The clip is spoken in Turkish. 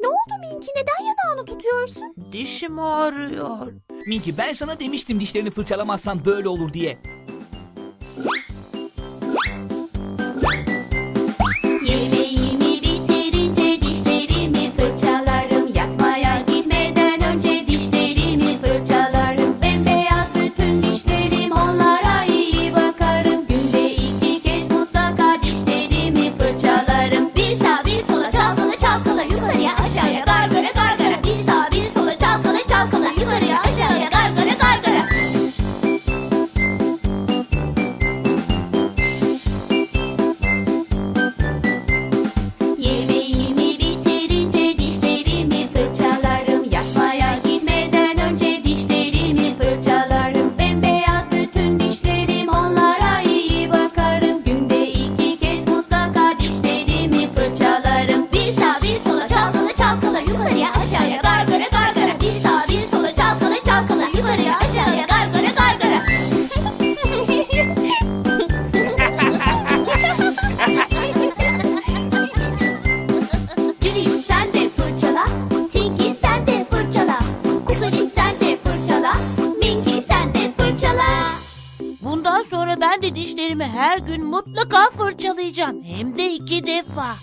ne oldu Minki? Neden yanağını tutuyorsun? Dişim ağrıyor. Minki ben sana demiştim dişlerini fırçalamazsan böyle olur diye. sonra ben de dişlerimi her gün mutlaka fırçalayacağım. Hem de iki defa.